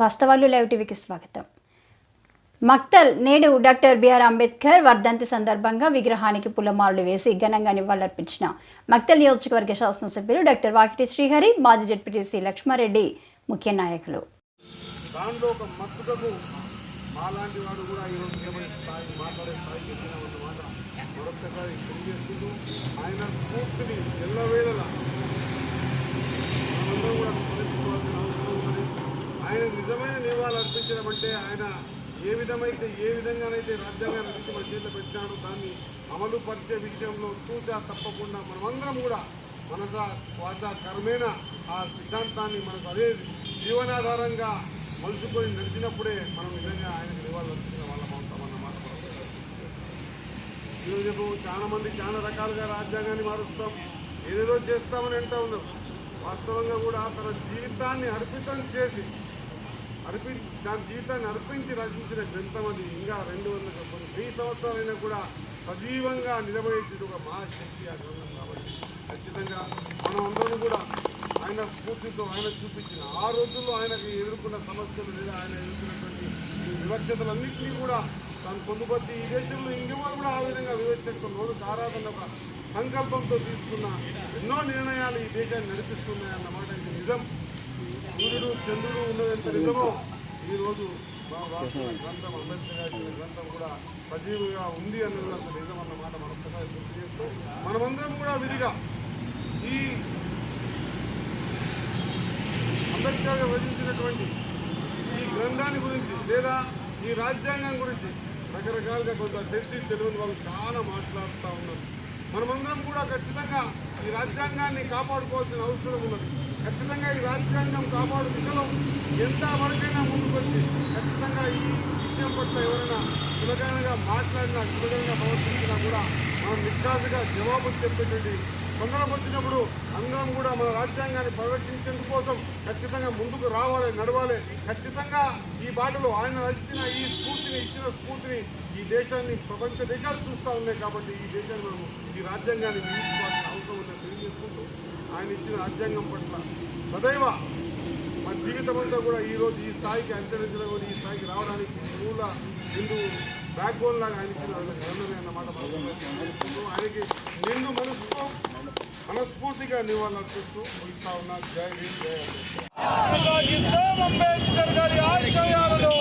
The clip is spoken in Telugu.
వాస్తవాలు లైవ్ టీవీకి స్వాగతం. మక్తల్ నేడు డాక్టర్ బిఆర్ అంబేద్కర్ వర్ధంతి సందర్భంగా విగ్రహానికి పూలమాలలు వేసి ఘనంగా నివాళులర్పించిన మక్తల్ నియోజకవర్గ శాసనసభ్యులు డాక్టర్ వాకిటి శ్రీహరి మాజీ జడ్పీటీసీ లక్ష్మారెడ్డి ముఖ్య నాయకులు. దానిలో ఒక మచ్చుకకు మాలాంటి వాడు కూడా ఈరోజు నిలబడే స్థాయి మాట్లాడే స్థాయికి ఎదిగినామన్నమాట మరొక్కసారి తెలియజేసుకుంటూ ఆయన స్ఫూర్తిని ఎల్లవేళలా మనమందరం కూడా స్మరించుకోవాల్సిన అవసరం ఉన్నది ఆయన నిజమైన నివాళులు అంటే ఆయన ఏ విధమైతే ఏ విధంగానైతే రాజ్యాంగాన్ని నుంచి మన చేతిలో పెట్టినాడో దాన్ని అమలు పరిచే విషయంలో తూచా తప్పకుండా మనమందరం కూడా మనస వాచ కర్మేణ ఆ సిద్ధాంతాన్ని మనకు అదే జీవనాధారంగా మలుచుకొని నడిచినప్పుడే మనం నిజంగా ఆయనకు నివాళులు అర్పించిన వాళ్ళం అవుతామన్నమాట ఈరోజు చాలా మంది చాలా రకాలుగా రాజ్యాంగాన్ని మారుస్తాం. ఏదేదో చేస్తామని అంటూ ఉన్నారు. వాస్తవంగా కూడా తన జీవితాన్ని అర్పితం చేసి అర్పి దాని జీవితాన్ని అర్పించి రచించిన గ్రంథం అది ఇంకా రెండు వందల కొన్ని వెయ్యి సంవత్సరాలైనా కూడా సజీవంగా నిలబడేటువంటి ఒక మహాశక్తి ఆ గ్రంథం కాబట్టి ఖచ్చితంగా మనం అందరం కూడా ఆయన స్ఫూర్తితో ఆయన చూపించిన ఆ రోజుల్లో ఆయనకి ఎదుర్కొన్న సమస్యలు లేదా ఆయన ఎదుర్కొన్నటువంటి వివక్షతలన్నింటినీ కూడా తను పొందుపరిచి ఈ దేశంలో ఇంకెవరు కూడా ఆ విధంగా వివక్షత రోజు ఆరాధన ఒక సంకల్పంతో తీసుకున్న ఎన్నో నిర్ణయాలు ఈ దేశాన్ని నడిపిస్తున్నాయన్నమాట ఇది నిజం. సూర్యుడు చంద్రుడు ఉన్నదంత నిజమో ఈరోజు మా వాస్తవ గ్రంథం అంబేద్కర్ గారి గ్రంథం కూడా సజీవుగా ఉంది అన్నది అంత నిజం అన్నమాట మరొకసారి గుర్తు చేస్తూ మనమందరం కూడా విధిగా ఈ అంబేద్కర్ వధించినటువంటి రచించినటువంటి ఈ గ్రంథాన్ని గురించి లేదా ఈ రాజ్యాంగం గురించి రకరకాలుగా కొంత తెలిసి తెలియని వాళ్ళు చాలా మాట్లాడుతూ ఉన్నారు. మనమందరం కూడా ఖచ్చితంగా ఈ రాజ్యాంగాన్ని కాపాడుకోవాల్సిన అవసరం ఉన్నది. రాజ్యాంగం కాపాడు దిశలో ఎంత వరకైనా ముందుకు వచ్చి ఖచ్చితంగా ఈ విషయం పట్ల ఎవరైనా చులకనగా మాట్లాడినా చులకనగా ప్రవర్తించినా కూడా మనం నిక్కాజుగా జవాబు చెప్పేటువంటి సందర్భం వచ్చినప్పుడు అందరం కూడా మన రాజ్యాంగాన్ని పరిరక్షించేందుకు కోసం ఖచ్చితంగా ముందుకు రావాలి నడవాలి. ఖచ్చితంగా ఈ బాటలో ఆయన రచించిన ఈ స్ఫూర్తిని ఇచ్చిన స్ఫూర్తిని ఈ దేశాన్ని ప్రపంచ దేశాలు చూస్తూ ఉన్నాయి కాబట్టి ఈ దేశాన్ని మనము ఈ రాజ్యాంగాన్ని విధించుకోవాల్సిన అవసరం ఉందని తెలియజేసుకుంటూ ఆయన ఇచ్చిన రాజ్యాంగం పట్ల సదైవ మన జీవితం అంతా కూడా ఈ రోజు ఈ స్థాయికి అంతరించడం ఈ స్థాయికి రావడానికి మూల హిందూ బ్యాక్ బోన్ లాగా ఆయన ఇచ్చిన అన్నమాట ఆయనకి నిండు మనసుతో మనస్ఫూర్తిగా నివాళులు అర్పిస్తూ ముగిస్తా ఉన్నా. జై హింద్ జై అంబేద్కర్ అంబేద్కర్ గారి ఆశయాలను